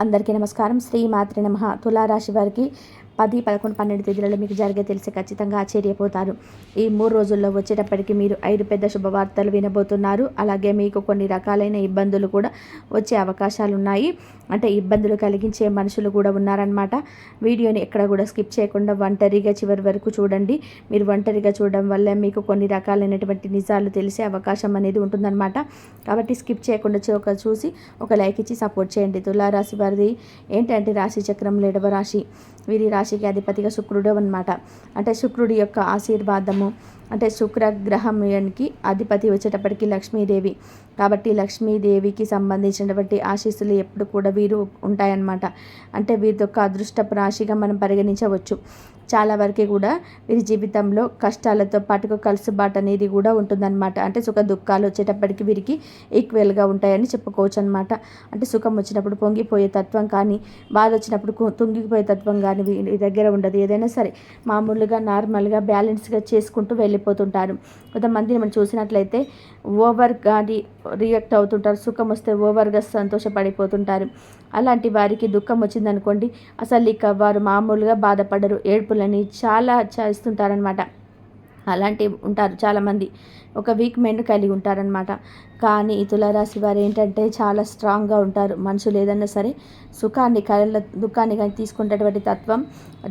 అందరికీ నమస్కారం. శ్రీ మాతృ నమ. తులారాశి వారికి పది పదకొండు పన్నెండు తేదీలలో మీకు జరిగే తెలిసి ఖచ్చితంగా ఆశ్చర్యపోతారు. ఈ మూడు రోజుల్లో వచ్చేటప్పటికి మీరు ఐదు పెద్ద శుభవార్తలు వినబోతున్నారు. అలాగే మీకు కొన్ని రకాలైన ఇబ్బందులు కూడా వచ్చే అవకాశాలు ఉన్నాయి అంటే ఇబ్బందులు కలిగించే మనుషులు కూడా ఉన్నారనమాట వీడియోని ఎక్కడ కూడా స్కిప్ చేయకుండా ఒంటరిగా చివరి వరకు చూడండి. మీరు ఒంటరిగా చూడడం వల్ల మీకు కొన్ని రకాలైనటువంటి నిజాలు తెలిసే అవకాశం అనేది ఉంటుందన్నమాట. కాబట్టి స్కిప్ చేయకుండా ఒక చూసి ఒక లైక్ ఇచ్చి సపోర్ట్ చేయండి. తులారాశి వారిది ఏంటంటే రాశి చక్రంలో ఎడవ రాశి. వీరి రాశి రాశికి అధిపతిగా శుక్రుడు అనమాట అంటే శుక్రుడి యొక్క ఆశీర్వాదము అంటే శుక్ర అధిపతి వచ్చేటప్పటికి లక్ష్మీదేవి. కాబట్టి లక్ష్మీదేవికి సంబంధించినటువంటి ఆశీస్సులు ఎప్పుడు కూడా వీరు ఉంటాయన్నమాట. అంటే వీరి యొక్క అదృష్టపు రాశిగా మనం పరిగణించవచ్చు. చాలా వరకు కూడా వీరి జీవితంలో కష్టాలతో పాటుగా కలుసుబాటు అనేది కూడా ఉంటుందన్నమాట. అంటే సుఖ దుఃఖాలు వచ్చేటప్పటికి వీరికి ఈక్వల్గా ఉంటాయని చెప్పుకోవచ్చు అనమాట అంటే సుఖం వచ్చినప్పుడు పొంగిపోయే తత్వం కానీ బాధ వచ్చినప్పుడు తుంగిపోయే తత్వం కానీ వీరి దగ్గర ఉండదు. ఏదైనా సరే మామూలుగా నార్మల్గా బ్యాలెన్స్గా చేసుకుంటూ వెళ్ళిపోతుంటారు. కొంతమందిని మనం చూసినట్లయితే ఓవర్ కానీ రియాక్ట్ అవుతుంటారు. సుఖం వస్తే ఓవర్గా సంతోషపడిపోతుంటారు. అలాంటి వారికి దుఃఖం వచ్చిందనుకోండి అసలు ఇక వారు మామూలుగా బాధపడరు ఏడుపులని చాలా చేస్తుంటారనమాట అలాంటి ఉంటారు చాలామంది. ఒక వీక్ మైండ్ కలిగి ఉంటారనమాట కానీ తులరాశి తులారాశి వారు ఏంటంటే చాలా స్ట్రాంగ్గా ఉంటారు. మనుషులు ఏదన్నా సరే సుఖాన్ని కళల దుఃఖాన్ని కానీ తీసుకునేటువంటి తత్వం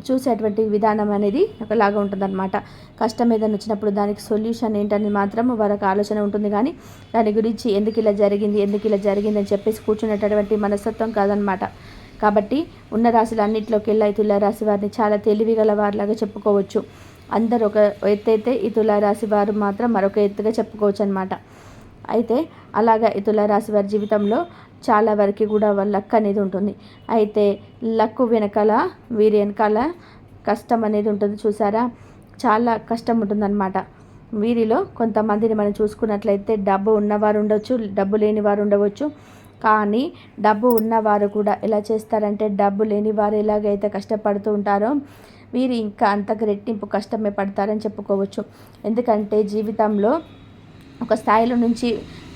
చూసేటువంటి విధానం అనేది ఒకలాగా ఉంటుందన్నమాట. కష్టం ఏదైనా వచ్చినప్పుడు దానికి సొల్యూషన్ ఏంటని మాత్రం వారికి ఆలోచన ఉంటుంది. కానీ దాని గురించి ఎందుకు ఇలా జరిగింది ఎందుకు ఇలా జరిగింది అని చెప్పేసి కూర్చునేటటువంటి మనస్తత్వం కాదనమాట కాబట్టి ఉన్న రాశులు అన్నింటిలోకి వెళ్ళి తులారాశి వారిని చాలా తెలివిగల వారిలాగా చెప్పుకోవచ్చు. అందరు ఒక ఎత్తైతే ఈ తులారాశి వారు మాత్రం మరొక ఎత్తుగా చెప్పుకోవచ్చు అనమాట అయితే అలాగా ఈ తులారాశి వారి జీవితంలో చాలా వరకు కూడా వాళ్ళ లక్ అనేది ఉంటుంది. అయితే లక్ వెనకాల వీరి వెనకాల కష్టం అనేది ఉంటుంది చూసారా? చాలా కష్టం ఉంటుందన్నమాట వీరిలో కొంతమందిని మనం చూసుకున్నట్లయితే డబ్బు ఉన్నవారు ఉండొచ్చు డబ్బు లేని వారు ఉండవచ్చు. కానీ డబ్బు ఉన్నవారు కూడా ఎలా చేస్తారంటే డబ్బు లేని వారు ఎలాగైతే కష్టపడుతూ ఉంటారో వీరు ఇంకా అంతకు రెట్టింపు కష్టమే పడతారని చెప్పుకోవచ్చు. ఎందుకంటే జీవితంలో ఒక స్థాయిలో నుంచి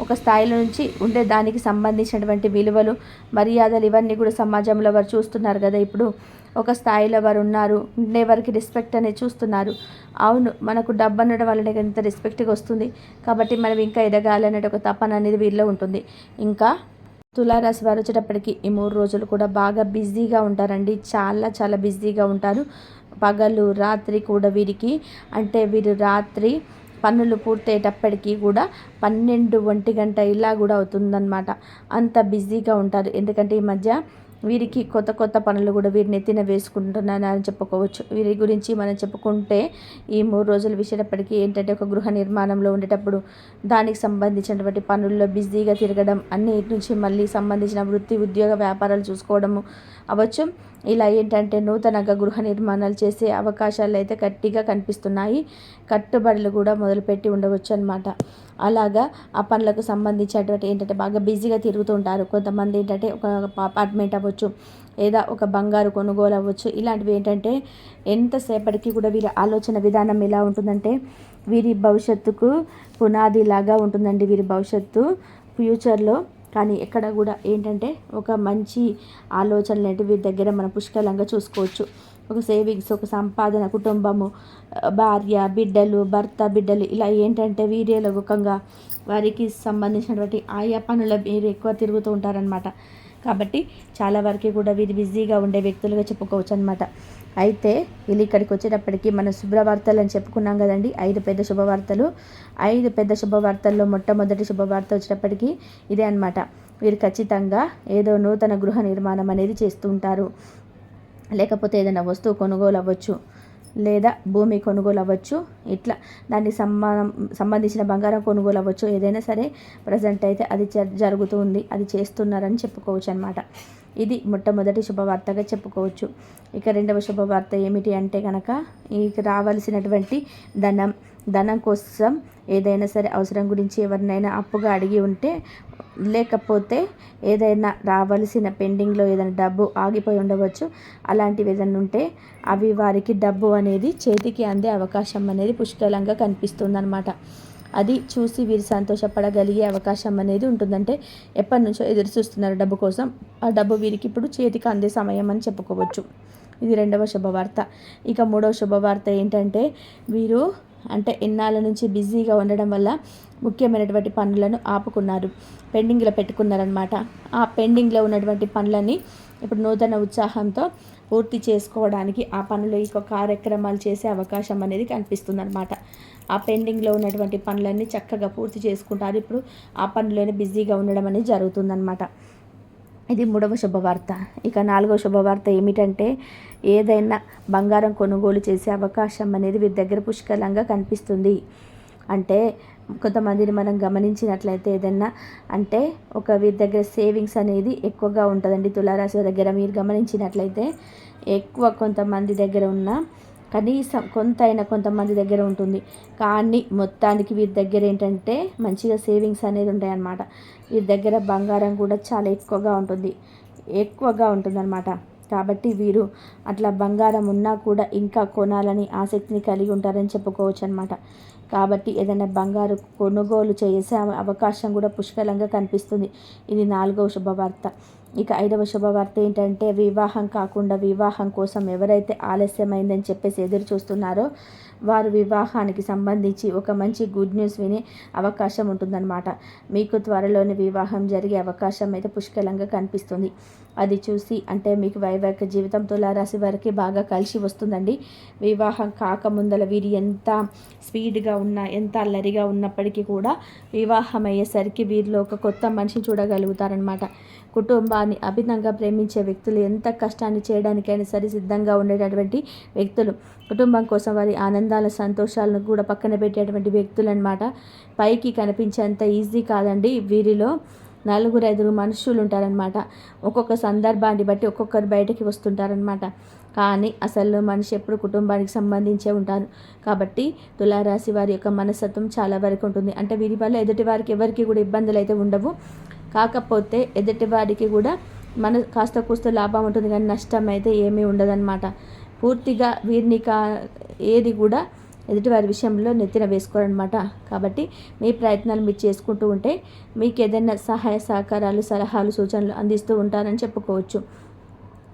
ఒక స్థాయిలో నుంచి ఉండే దానికి సంబంధించినటువంటి విలువలు మర్యాదలు ఇవన్నీ కూడా సమాజంలో వారు చూస్తున్నారు కదా. ఇప్పుడు ఒక స్థాయిలో వారు ఉన్నారు ఉండే వారికి రెస్పెక్ట్ అనేది చూస్తున్నారు. అవును మనకు డబ్బు అనడం వల్లనే ఎంత రెస్పెక్ట్గా వస్తుంది. కాబట్టి మనం ఇంకా ఎదగాలి ఒక తపన అనేది వీరిలో ఉంటుంది. ఇంకా తులారాశి వారు వచ్చేటప్పటికి ఈ మూడు రోజులు కూడా బాగా బిజీగా ఉంటారండి. చాలా చాలా బిజీగా ఉంటారు. పగలు రాత్రి కూడా వీరికి. అంటే వీరు రాత్రి పనులు పూర్తయ్యేటప్పటికీ కూడా పన్నెండు ఒంటి గంట ఇలా కూడా అవుతుందన్నమాట. అంత బిజీగా ఉంటారు. ఎందుకంటే ఈ మధ్య వీరికి కొత్త కొత్త పనులు కూడా వీరిని ఎత్తిన వేసుకుంటున్నారని చెప్పుకోవచ్చు. వీరి గురించి మనం చెప్పుకుంటే ఈ మూడు రోజులు విషయప్పటికీ ఏంటంటే ఒక గృహ నిర్మాణంలో ఉండేటప్పుడు దానికి సంబంధించినటువంటి పనుల్లో బిజీగా తిరగడం అన్నిటి నుంచి మళ్ళీ సంబంధించిన వృత్తి ఉద్యోగ వ్యాపారాలు చూసుకోవడము అవ్వచ్చు. ఇలా ఏంటంటే నూతనంగా గృహ నిర్మాణాలు చేసే అవకాశాలు అయితే గట్టిగా కనిపిస్తున్నాయి. కట్టుబడులు కూడా మొదలుపెట్టి ఉండవచ్చు అనమాట అలాగా ఆ పనులకు సంబంధించినటువంటి ఏంటంటే బాగా బిజీగా తిరుగుతూ ఉంటారు కొంతమంది ఏంటంటే ఒక అపార్ట్మెంట్ అవ్వచ్చు లేదా ఒక బంగారు కొనుగోలు అవ్వచ్చు. ఇలాంటివి ఏంటంటే ఎంతసేపటికి కూడా వీరి ఆలోచన విధానం ఎలా ఉంటుందంటే వీరి భవిష్యత్తుకు పునాది లాగా ఉంటుందండి వీరి భవిష్యత్తు ఫ్యూచర్లో. కానీ ఎక్కడ కూడా ఏంటంటే ఒక మంచి ఆలోచనలు అంటే వీరి దగ్గర మనం పుష్కలంగా చూసుకోవచ్చు. ఒక సేవింగ్స్ ఒక సంపాదన కుటుంబము భార్య బిడ్డలు భర్త బిడ్డలు ఇలా ఏంటంటే వీర్యలోకంగా వారికి సంబంధించినటువంటి ఆయా పనుల మీరు ఎక్కువ తిరుగుతూ ఉంటారనమాట కాబట్టి చాలా వరకు కూడా వీరు బిజీగా ఉండే వ్యక్తులుగా చెప్పుకోవచ్చు అనమాట అయితే వీళ్ళు ఇక్కడికి వచ్చేటప్పటికి మన శుభవార్తలు అని చెప్పుకున్నాం కదండి. ఐదు పెద్ద శుభవార్తలు ఐదు పెద్ద శుభవార్తల్లో మొట్టమొదటి శుభవార్త వచ్చేటప్పటికి ఇదే అనమాట వీరు ఖచ్చితంగా ఏదో నూతన గృహ నిర్మాణం అనేది చేస్తుంటారు లేకపోతే ఏదైనా వస్తువు కొనుగోలు అవ్వచ్చు లేదా భూమి కొనుగోలు అవ్వచ్చు ఇట్లా దానికి సంబంధం సంబంధించిన బంగారం కొనుగోలు అవ్వచ్చు ఏదైనా సరే ప్రజెంట్ అయితే అది జరుగుతుంది. అది చేస్తున్నారని చెప్పుకోవచ్చు అనమాట ఇది మొట్టమొదటి శుభవార్తగా చెప్పుకోవచ్చు. ఇక రెండవ శుభవార్త ఏమిటి అంటే కనుక ఇక రావాల్సినటువంటి ధనం ధనం కోసం ఏదైనా సరే అవసరం గురించి ఎవరినైనా అప్పుగా అడిగి ఉంటే లేకపోతే ఏదైనా రావాల్సిన పెండింగ్లో ఏదైనా డబ్బు ఆగిపోయి ఉండవచ్చు. అలాంటివి ఏదైనా ఉంటే అవి వారికి డబ్బు అనేది చేతికి అందే అవకాశం అనేది పుష్కలంగా కనిపిస్తుందన్నమాట. అది చూసి వీరు సంతోషపడగలిగే అవకాశం అనేది ఉంటుందంటే ఎప్పటి నుంచో ఎదురు చూస్తున్నారు డబ్బు కోసం. ఆ డబ్బు వీరికి ఇప్పుడు చేతికి అందే సమయం అని చెప్పుకోవచ్చు. ఇది రెండవ శుభవార్త. ఇక మూడవ శుభవార్త ఏంటంటే వీరు అంటే ఇన్నాళ్ళ నుంచి బిజీగా ఉండడం వల్ల ముఖ్యమైనటువంటి పనులను ఆపుకున్నారు. పెండింగ్లో పెట్టుకున్నారనమాట ఆ పెండింగ్లో ఉన్నటువంటి పనులని ఇప్పుడు నూతన ఉత్సాహంతో పూర్తి చేసుకోవడానికి ఆ పనులు ఇక కార్యక్రమాలు చేసే అవకాశం అనేది కనిపిస్తుంది అనమాట ఆ పెండింగ్లో ఉన్నటువంటి పనులన్నీ చక్కగా పూర్తి చేసుకుంటారు. ఇప్పుడు ఆ పనులోనే బిజీగా ఉండడం అనేది జరుగుతుందన్నమాట. ఇది మూడవ శుభవార్త. ఇక నాలుగవ శుభవార్త ఏమిటంటే ఏదైనా బంగారం కొనుగోలు చేసే అవకాశం అనేది వీరి దగ్గర పుష్కలంగా కనిపిస్తుంది. అంటే కొంతమందిని మనం గమనించినట్లయితే ఏదన్నా అంటే ఒక వీరి దగ్గర సేవింగ్స్ అనేది ఎక్కువగా ఉంటుందండి. తులారాశి దగ్గర మీరు గమనించినట్లయితే ఎక్కువ కొంతమంది దగ్గర ఉన్న కనీసం కొంత అయినా కొంతమంది దగ్గర ఉంటుంది. కానీ మొత్తానికి వీరి దగ్గర ఏంటంటే మంచిగా సేవింగ్స్ అనేది ఉంటాయన్నమాట. వీరి దగ్గర బంగారం కూడా చాలా ఎక్కువగా ఉంటుంది. ఎక్కువగా ఉంటుందన్నమాట. కాబట్టి వీరు అట్లా బంగారం ఉన్నా కూడా ఇంకా కొనాలని ఆసక్తిని కలిగి ఉంటారని చెప్పుకోవచ్చు అనమాట కాబట్టి ఏదైనా బంగారు కొనుగోలు చేసే అవకాశం కూడా పుష్కలంగా కనిపిస్తుంది. ఇది నాలుగవ శుభవార్త. ఇక ఐదవ శుభవార్త ఏంటంటే వివాహం కాకుండా వివాహం కోసం ఎవరైతే ఆలస్యమైందని చెప్పేసి ఎదురు చూస్తున్నారో వారు వివాహానికి సంబంధించి ఒక మంచి గుడ్ న్యూస్ వినే అవకాశం ఉంటుందన్నమాట. మీకు త్వరలోనే వివాహం జరిగే అవకాశం అయితే పుష్కలంగా కనిపిస్తుంది. అది చూసి అంటే మీకు వైవాహిక జీవితం తులారాశి వారికి బాగా కలిసి వస్తుందండి. వివాహం కాకముందల వీరి ఎంత స్పీడ్గా ఉన్నా ఎంత అల్లరిగా ఉన్నప్పటికీ కూడా వివాహం అయ్యేసరికి వీరిలో ఒక కొత్త మనిషిని చూడగలుగుతారనమాట కుటుంబాన్ని అభినంగా ప్రేమించే వ్యక్తులు ఎంత కష్టాన్ని చేయడానికైనా సరే సిద్ధంగా ఉండేటటువంటి వ్యక్తులు. కుటుంబం కోసం వారి ఆనందాల సంతోషాలను కూడా పక్కన పెట్టేటువంటి వ్యక్తులు అనమాట పైకి కనిపించేంత ఈజీ కాదండి. వీరిలో నలుగురు ఐదుగురు మనుషులు ఉంటారనమాట. ఒక్కొక్క సందర్భాన్ని బట్టి ఒక్కొక్కరు బయటకి వస్తుంటారనమాట. కానీ అసలు మనిషి ఎప్పుడు కుటుంబానికి సంబంధించే ఉంటారు. కాబట్టి తులారాశి వారి యొక్క మనస్తత్వం చాలా వరకు ఉంటుంది. అంటే వీరి వల్ల ఎదుటి వారికి ఎవరికి కూడా ఇబ్బందులు అయితే ఉండవు. కాకపోతే ఎదుటి వారికి కూడా మన కాస్త కూస్త లాభం ఉంటుంది కానీ నష్టం అయితే ఏమీ ఉండదన్నమాట పూర్తిగా వీరిని కా ఏది కూడా ఎదుటివారి విషయంలో నెత్తిన వేసుకోరనమాట కాబట్టి మీ ప్రయత్నాలు మీరు చేసుకుంటూ ఉంటే మీకు ఏదైనా సహాయ సహకారాలు సలహాలు సూచనలు అందిస్తూ ఉంటారని చెప్పుకోవచ్చు.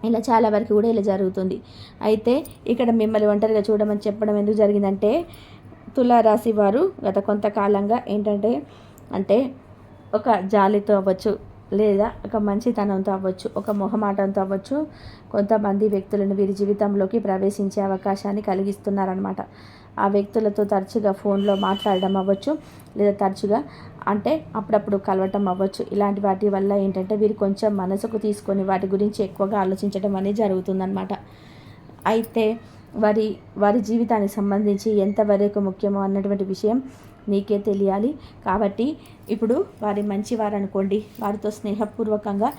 ఇలా చాలా వరకు కూడా ఇలా జరుగుతుంది. అయితే ఇక్కడ మిమ్మల్ని ఒంటరిగా చూడమని చెప్పడం ఎందుకు జరిగిందంటే తులారాశి వారు గత కొంతకాలంగా ఏంటంటే అంటే ఒక జాలితో అవ్వచ్చు లేదా ఒక మంచితనంతో అవ్వచ్చు ఒక మొహమాటంతో అవ్వచ్చు. కొంతమంది వ్యక్తులను వీరి జీవితంలోకి ప్రవేశించే అవకాశాన్ని కలిగిస్తున్నారనమాట ఆ వ్యక్తులతో తరచుగా ఫోన్లో మాట్లాడడం అవ్వచ్చు లేదా తరచుగా అంటే అప్పుడప్పుడు కలవటం అవ్వచ్చు. ఇలాంటి వాటి వల్ల ఏంటంటే వీరు కొంచెం మనసుకు తీసుకొని వాటి గురించి ఎక్కువగా ఆలోచించడం అనేది జరుగుతుందన్నమాట. అయితే వారి వారి జీవితానికి సంబంధించి ఎంతవరకు ముఖ్యమో అన్నటువంటి విషయం నీకే తెలియాలి. కాబట్టి ఇప్పుడు వారి మంచివారు అనుకోండి. వారితో స్నేహపూర్వకంగా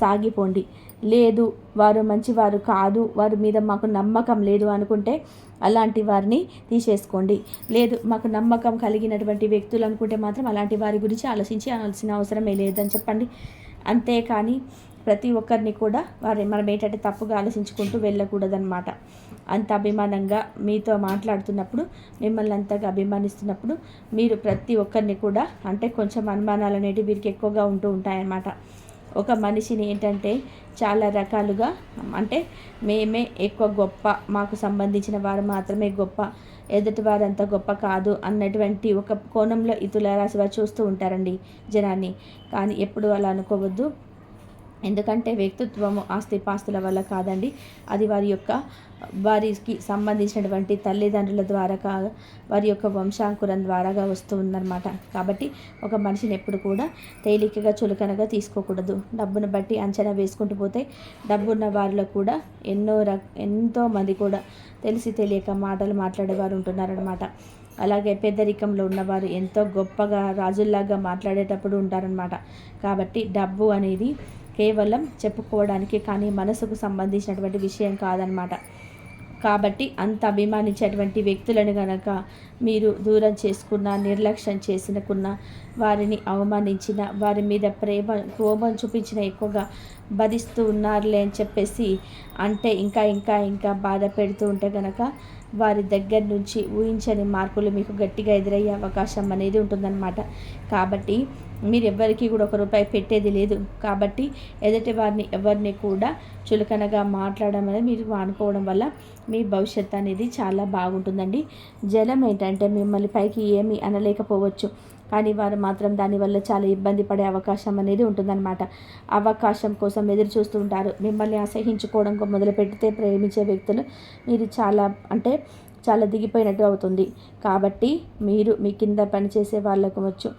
సాగిపోండి. లేదు వారు మంచివారు కాదు వారి మీద మాకు నమ్మకం లేదు అనుకుంటే అలాంటి వారిని తీసేసుకోండి. లేదు మాకు నమ్మకం కలిగినటువంటి వ్యక్తులు అనుకుంటే మాత్రం అలాంటి వారి గురించి ఆలోచించాల్సిన అవసరమే లేదని చెప్పండి. అంతేకాని ప్రతి ఒక్కరిని కూడా వారి మనం ఏంటంటే తప్పుగా ఆలోచించుకుంటూ వెళ్ళకూడదన్నమాట. అంత అభిమానంగా మీతో మాట్లాడుతున్నప్పుడు మిమ్మల్ని అంతగా అభిమానిస్తున్నప్పుడు మీరు ప్రతి ఒక్కరిని కూడా అంటే కొంచెం అనుమానాలు అనేవి వీరికి ఎక్కువగా ఉంటూ ఉంటాయన్నమాట. ఒక మనిషిని ఏంటంటే చాలా రకాలుగా అంటే మేమే ఎక్కువ గొప్ప మాకు సంబంధించిన వారు మాత్రమే గొప్ప ఎదుటి అంత గొప్ప కాదు అన్నటువంటి ఒక కోణంలో ఇతుల రాశి వారు చూస్తూ ఉంటారండి జనాన్ని. కానీ ఎప్పుడు అలా అనుకోవద్దు. ఎందుకంటే వ్యక్తిత్వము ఆస్తిపాస్తుల వల్ల కాదండి. అది వారి యొక్క వారికి సంబంధించినటువంటి తల్లిదండ్రుల ద్వారా కా వారి యొక్క వంశాంకురం ద్వారాగా వస్తూ ఉందన్నమాట కాబట్టి ఒక మనిషిని ఎప్పుడు కూడా తేలికగా చులకనగా తీసుకోకూడదు. డబ్బును బట్టి అంచనా వేసుకుంటూ పోతే డబ్బున్న వారిలో కూడా ఎన్నో రక ఎంతో మంది కూడా తెలిసి తెలియక మాటలు మాట్లాడేవారు ఉంటున్నారనమాట అలాగే పెద్దరికంలో ఉన్నవారు ఎంతో గొప్పగా రాజుల్లాగా మాట్లాడేటప్పుడు ఉంటారనమాట కాబట్టి డబ్బు అనేది కేవలం చెప్పుకోవడానికి కానీ మనసుకు సంబంధించినటువంటి విషయం కాదనమాట కాబట్టి అంత అభిమానించేటువంటి వ్యక్తులను గనక మీరు దూరం చేసుకున్న నిర్లక్ష్యం చేసినకున్న వారిని అవమానించిన వారి మీద ప్రేమ కోపం చూపించిన ఎక్కువగా భరిస్తూ ఉన్నారులే అని చెప్పేసి అంటే ఇంకా ఇంకా ఇంకా బాధ పెడుతూ ఉంటే కనుక వారి దగ్గర నుంచి ఊహించని మార్పులు మీకు గట్టిగా ఎదురయ్యే అవకాశం అనేది ఉంటుందన్నమాట. కాబట్టి మీరు ఎవ్వరికీ కూడా ఒక రూపాయి పెట్టేది లేదు. కాబట్టి ఎదుటి వారిని ఎవరిని కూడా చులకనగా మాట్లాడడం అనేది మీరు అనుకోవడం వల్ల మీ భవిష్యత్తు అనేది చాలా బాగుంటుందండి. జలం ఏంటంటే మిమ్మల్ని పైకి ఏమీ అనలేకపోవచ్చు. కానీ వారు మాత్రం దానివల్ల చాలా ఇబ్బంది పడే అవకాశం అనేది ఉంటుందన్నమాట. అవకాశం కోసం ఎదురు చూస్తూ ఉంటారు. మిమ్మల్ని అసహించుకోవడం మొదలు పెడితే ప్రేమించే వ్యక్తులు మీరు చాలా అంటే చాలా దిగిపోయినట్టు అవుతుంది. కాబట్టి మీరు మీ కింద పనిచేసే వాళ్ళకు వచ్చు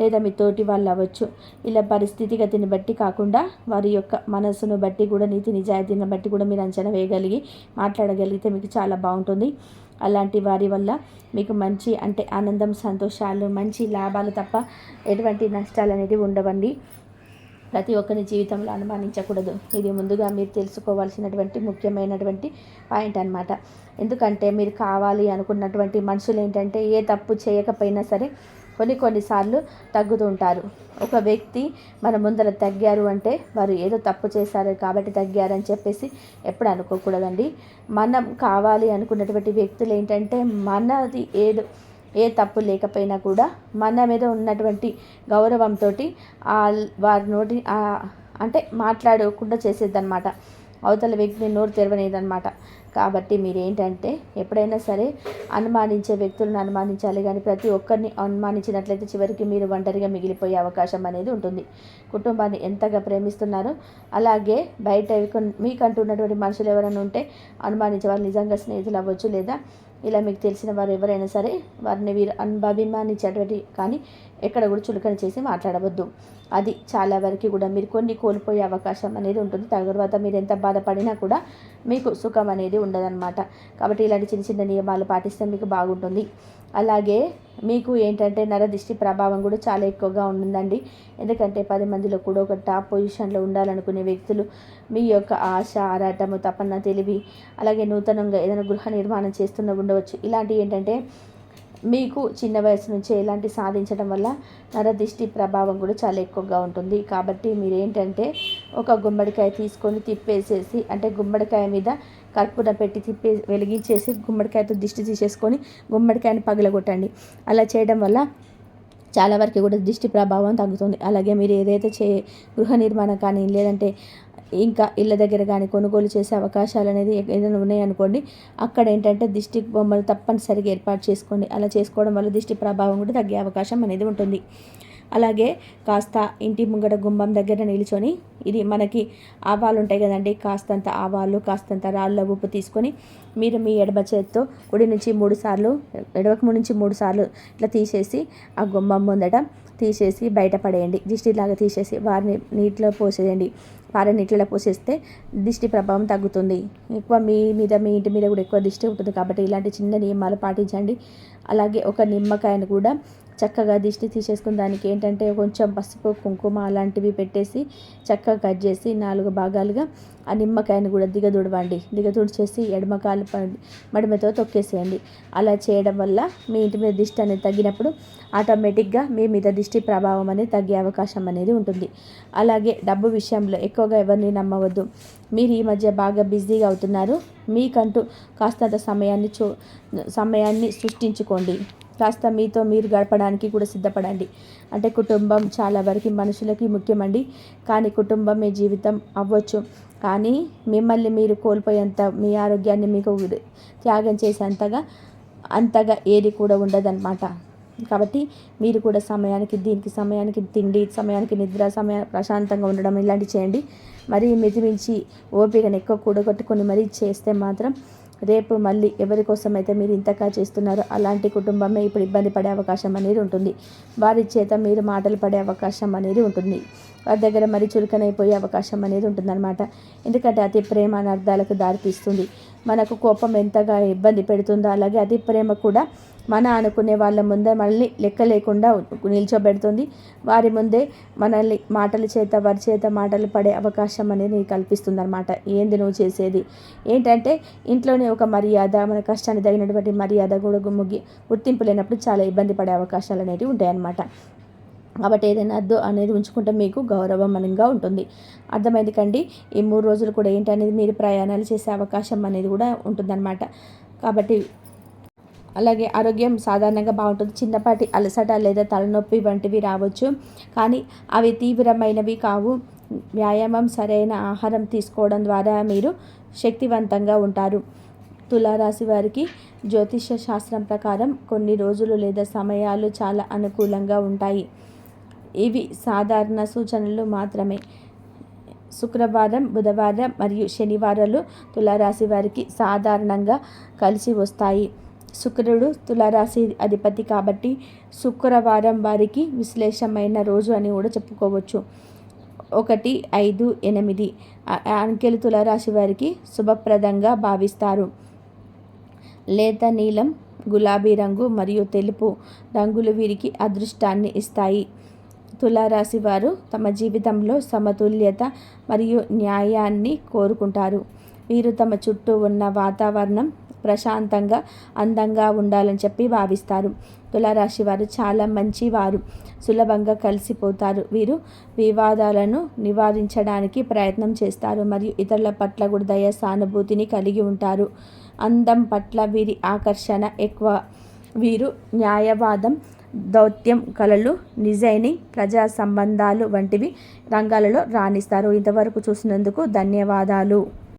లేదా మీ తోటి వాళ్ళు అవ్వచ్చు. ఇలా పరిస్థితిగతిని బట్టి కాకుండా వారి యొక్క మనసును బట్టి కూడా నీతి నిజాయితీని బట్టి కూడా మీరు అంచనా వేయగలిగి మాట్లాడగలిగితే మీకు చాలా బాగుంటుంది. అలాంటి వారి వల్ల మీకు మంచి అంటే ఆనందం సంతోషాలు మంచి లాభాలు తప్ప ఎటువంటి నష్టాలు అనేది ఉండవండి. ప్రతి ఒక్కరి జీవితంలో అనుమానించకూడదు. ఇది ముందుగా మీరు తెలుసుకోవాల్సినటువంటి ముఖ్యమైనటువంటి పాయింట్ అనమాట ఎందుకంటే మీరు కావాలి అనుకున్నటువంటి మనుషులు ఏంటంటే ఏ తప్పు చేయకపోయినా సరే కొన్ని కొన్నిసార్లు తగ్గుతూ ఉంటారు ఒక వ్యక్తి మన ముందర తగ్గారు అంటే వారు ఏదో తప్పు చేశారు కాబట్టి తగ్గారని చెప్పేసి ఎప్పుడు అనుకోకూడదండి. మనం కావాలి అనుకున్నటువంటి వ్యక్తులు ఏంటంటే మనది ఏదో ఏ తప్పు లేకపోయినా కూడా మన మీద ఉన్నటువంటి గౌరవంతో వారి నోటి అంటే మాట్లాడకుండా చేసేద్దనమాట అవతల వ్యక్తిని నోరు తెరవనేదనమాట కాబట్టి మీరేంటంటే ఎప్పుడైనా సరే అనుమానించే వ్యక్తులను అనుమానించాలి. కానీ ప్రతి ఒక్కరిని అనుమానించినట్లయితే చివరికి మీరు ఒంటరిగా మిగిలిపోయే అవకాశం అనేది ఉంటుంది. కుటుంబాన్ని ఎంతగా ప్రేమిస్తున్నారో అలాగే బయట మీకంటూ ఉన్నటువంటి మనుషులు ఎవరైనా ఉంటే అనుమానించే వాళ్ళు నిజంగా స్నేహితులు అవ్వచ్చు లేదా ఇలా మీకు తెలిసిన వారు ఎవరైనా సరే వారిని వీరు అనుభాభిమానించేటువంటి కానీ ఎక్కడ కూడా చులకన చేసి మాట్లాడవద్దు. అది చాలా వరకు కూడా మీరు కొన్ని కోల్పోయే అవకాశం అనేది ఉంటుంది. తర్వాత మీరు ఎంత బాధపడినా కూడా మీకు సుఖం అనేది ఉండదన్నమాట. కాబట్టి ఇలాంటి చిన్న చిన్న నియమాలు పాటిస్తే మీకు బాగుంటుంది. అలాగే మీకు ఏంటంటే నరదిష్టి ప్రభావం కూడా చాలా ఎక్కువగా ఉందండి ఎందుకంటే పది మందిలో కూడా ఒక టాప్ పొజిషన్లో ఉండాలనుకునే వ్యక్తులు మీ యొక్క ఆశ ఆరాటము తపన తెలివి అలాగే నూతనంగా ఏదైనా గృహ నిర్మాణం చేస్తున్న ఉండవచ్చు. ఇలాంటివి ఏంటంటే మీకు చిన్న వయసు నుంచే ఇలాంటి సాధించడం వల్ల నరదిష్టి ప్రభావం కూడా చాలా ఎక్కువగా ఉంటుంది. కాబట్టి మీరు ఏంటంటే ఒక గుమ్మడికాయ తీసుకొని తిప్పేసేసి అంటే గుమ్మడికాయ మీద కర్పూరం పెట్టి తిప్పి వెలిగించేసి గుమ్మడికాయతో దిష్టి తీసేసుకొని గుమ్మడికాయని పగలగొట్టండి. అలా చేయడం వల్ల చాలా వరకు కూడా దిష్టి ప్రభావం తగ్గుతుంది. అలాగే మీరు ఏదైతే చే గృహ నిర్మాణం కానీ లేదంటే ఇంకా ఇళ్ళ దగ్గర కానీ కొనుగోలు చేసే అవకాశాలు అనేది ఏదైనా ఉన్నాయనుకోండి అక్కడ ఏంటంటే దిష్టి బొమ్మలు తప్పనిసరిగా ఏర్పాటు చేసుకోండి. అలా చేసుకోవడం వల్ల దిష్టి ప్రభావం కూడా తగ్గే అవకాశం అనేది ఉంటుంది. అలాగే కాస్త ఇంటి ముంగడ గుమ్మం దగ్గర నిల్చొని ఇది మనకి ఆవాలు ఉంటాయి కదండి కాస్తంత ఆవాలు కాస్తంత రాళ్ళ ఉప్పు తీసుకొని మీరు మీ ఎడమ చేత్తో కుడి నుంచి మూడు సార్లు ఎడవకు నుంచి మూడు సార్లు ఇట్లా తీసేసి ఆ గుమ్మం ముందట తీసేసి బయటపడేయండి దిష్టిలాగా తీసేసి వారిని నీటిలో పోసేయండి. వారిని నీటిలో పోసేస్తే దిష్టి ప్రభావం తగ్గుతుంది. ఎక్కువ మీ మీద మీ ఇంటి మీద కూడా ఎక్కువ దిష్టి ఉంటుంది కాబట్టి ఇలాంటి చిన్న నియమాలు పాటించండి. అలాగే ఒక నిమ్మకాయను కూడా చక్కగా దిష్టి తీసేసుకుని దానికి ఏంటంటే కొంచెం పసుపు కుంకుమ అలాంటివి పెట్టేసి చక్కగా కట్ చేసి నాలుగు భాగాలుగా ఆ నిమ్మకాయని కూడా దిగదుడవండి. దిగదుడిచేసి ఎడమకాలు మడిమతో తొక్కేసేయండి. అలా చేయడం వల్ల మీ ఇంటి మీద దిష్టి అనేది తగ్గినప్పుడు ఆటోమేటిక్గా మీ మీద దిష్టి ప్రభావం అనేది తగ్గే అవకాశం అనేది ఉంటుంది. అలాగే డబ్బు విషయంలో ఎక్కువగా ఎవరిని నమ్మవద్దు. మీరు ఈ మధ్య బాగా బిజీగా అవుతున్నారు. మీకంటూ కాస్తంత సమయాన్ని చూ సమయాన్ని సృష్టించుకోండి. కాస్త మీతో మీరు గడపడానికి కూడా సిద్ధపడండి. అంటే కుటుంబం చాలా వరకు మనుషులకి ముఖ్యమండి. కానీ కుటుంబం మీ జీవితం అవ్వచ్చు. కానీ మిమ్మల్ని మీరు కోల్పోయేంత మీ ఆరోగ్యాన్ని మీకు త్యాగం చేసేంతగా అంతగా ఏది కూడా ఉండదన్నమాట. కాబట్టి మీరు కూడా సమయానికి దీనికి సమయానికి తిండి సమయానికి నిద్ర సమయ ప్రశాంతంగా ఉండడం ఇలాంటివి చేయండి. మరి మితిమించి ఓపికను ఎక్కువ కూడగొట్టుకొని మరీ చేస్తే మాత్రం రేపు మళ్ళీ ఎవరి కోసం అయితే మీరు ఇంతగా చేస్తున్నారో అలాంటి కుటుంబమే ఇప్పుడు ఇబ్బంది పడే అవకాశం అనేది ఉంటుంది. వారి చేత మీరు మాటలు పడే అవకాశం అనేది ఉంటుంది. వారి దగ్గర మరి చురుకనైపోయే అవకాశం అనేది ఉంటుందన్నమాట. ఎందుకంటే అతి ప్రేమ అనర్థాలకు దారితీస్తుంది. మనకు కోపం ఎంతగా ఇబ్బంది పెడుతుందో అలాగే అతి ప్రేమ కూడా మన అనుకునే వాళ్ళ ముందే మళ్ళీ లెక్క లేకుండా నిల్చోబెడుతుంది. వారి ముందే మనల్ని మాటల చేత వారి చేత మాటలు పడే అవకాశం అనేది కల్పిస్తుంది అనమాట ఏంది నువ్వు చేసేది? ఏంటంటే ఇంట్లోనే ఒక మర్యాద మన కష్టాన్ని తగినటువంటి మర్యాద కూడా ముగ్గి గుర్తింపు లేనప్పుడు చాలా ఇబ్బంది పడే అవకాశాలు అనేవి ఉంటాయన్నమాట. కాబట్టి ఏదైనా అద్దు అనేది ఉంచుకుంటే మీకు గౌరవమనంగా ఉంటుంది. అర్థమైంది కండి? ఈ మూడు రోజులు కూడా ఏంటనేది మీరు ప్రయాణాలు చేసే అవకాశం అనేది కూడా ఉంటుందన్నమాట. కాబట్టి అలాగే ఆరోగ్యం సాధారణంగా బాగుంటుంది. చిన్నపాటి అలసట లేదా తలనొప్పి వంటివి రావచ్చు. కానీ అవి తీవ్రమైనవి కావు. వ్యాయామం సరైన ఆహారం తీసుకోవడం ద్వారా మీరు శక్తివంతంగా ఉంటారు. తులారాశి వారికి జ్యోతిష శాస్త్రం ప్రకారం కొన్ని రోజులు లేదా సమయాలు చాలా అనుకూలంగా ఉంటాయి. ఇవి సాధారణ సూచనలు మాత్రమే. శుక్రవారం బుధవారం మరియు శనివారాలు తులారాశి వారికి సాధారణంగా కలిసి వస్తాయి. శుక్రుడు తులారాశి అధిపతి కాబట్టి శుక్రవారం వారికి విశ్లేషమైన రోజు అని కూడా చెప్పుకోవచ్చు. ఒకటి ఐదు ఎనిమిది అంకెలు తులారాశి వారికి శుభప్రదంగా భావిస్తారు. లేత నీలం గులాబీ రంగు మరియు తెలుపు రంగులు వీరికి అదృష్టాన్ని ఇస్తాయి. తులారాశి వారు తమ జీవితంలో సమతుల్యత మరియు న్యాయాన్ని కోరుకుంటారు. వీరు తమ చుట్టూ ఉన్న వాతావరణం ప్రశాంతంగా అందంగా ఉండాలని చెప్పి భావిస్తారు. తులారాశి వారు చాలా మంచివారు సులభంగా కలిసిపోతారు. వీరు వివాదాలను నివారించడానికి ప్రయత్నం చేస్తారు మరియు ఇతరుల పట్ల కూడా దయ సానుభూతిని కలిగి ఉంటారు. అందం పట్ల వీరి ఆకర్షణ ఎక్కువ. వీరు న్యాయవాదం దౌత్యం కళలు డిజైనింగ్ ప్రజా సంబంధాలు వంటివి రంగాలలో రాణిస్తారు. ఇంతవరకు చూసినందుకు ధన్యవాదాలు.